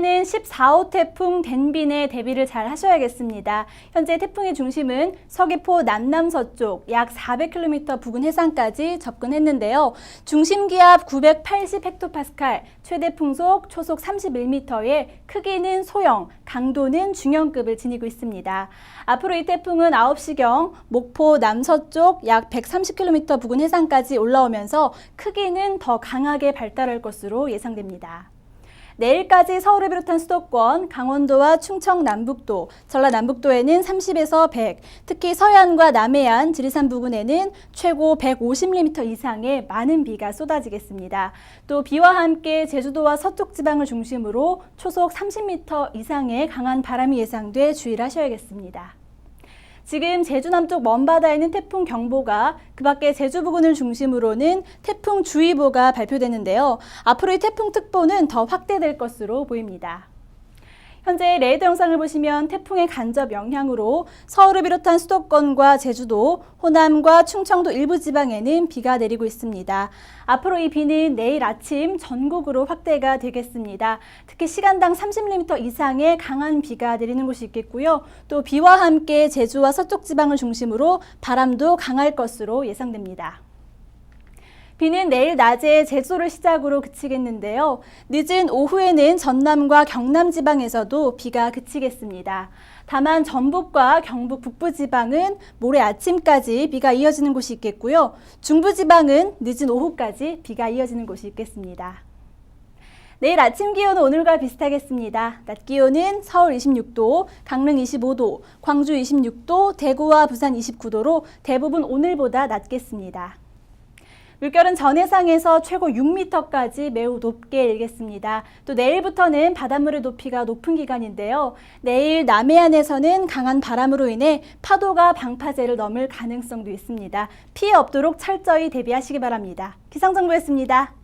올해는 14호 태풍 덴빈에 대비를 잘 하셔야겠습니다. 현재 태풍의 중심은 서귀포 남남서쪽 약 400km 부근 해상까지 접근했는데요. 중심 기압 980 헥토파스칼, 최대 풍속 초속 31m에 크기는 소형, 강도는 중형급을 지니고 있습니다. 앞으로 이 태풍은 9시경 목포 남서쪽 약 130km 부근 해상까지 올라오면서 크기는 더 강하게 발달할 것으로 예상됩니다. 내일까지 서울을 비롯한 수도권, 강원도와 충청 남북도, 전라 남북도에는 30에서 100, 특히 서해안과 남해안, 지리산 부근에는 최고 150mm 이상의 많은 비가 쏟아지겠습니다. 또 비와 함께 제주도와 서쪽 지방을 중심으로 초속 30m 이상의 강한 바람이 예상돼 주의를 하셔야겠습니다. 지금 제주 남쪽 먼바다에는 태풍 경보가 그 밖에 제주 부근을 중심으로는 태풍 주의보가 발표되는데요. 앞으로 이 태풍 특보는 더 확대될 것으로 보입니다. 현재 레이더 영상을 보시면 태풍의 간접 영향으로 서울을 비롯한 수도권과 제주도, 호남과 충청도 일부 지방에는 비가 내리고 있습니다. 앞으로 이 비는 내일 아침 전국으로 확대가 되겠습니다. 특히 시간당 30mm 이상의 강한 비가 내리는 곳이 있겠고요. 또 비와 함께 제주와 서쪽 지방을 중심으로 바람도 강할 것으로 예상됩니다. 비는 내일 낮에 제주를 시작으로 그치겠는데요. 늦은 오후에는 전남과 경남 지방에서도 비가 그치겠습니다. 다만 전북과 경북 북부 지방은 모레 아침까지 비가 이어지는 곳이 있겠고요. 중부 지방은 늦은 오후까지 비가 이어지는 곳이 있겠습니다. 내일 아침 기온은 오늘과 비슷하겠습니다. 낮 기온은 서울 26도, 강릉 25도, 광주 26도, 대구와 부산 29도로 대부분 오늘보다 낮겠습니다. 물결은 전해상에서 최고 6m까지 매우 높게 일겠습니다. 또 내일부터는 바닷물의 높이가 높은 기간인데요. 내일 남해안에서는 강한 바람으로 인해 파도가 방파제를 넘을 가능성도 있습니다. 피해 없도록 철저히 대비하시기 바랍니다. 기상정보였습니다.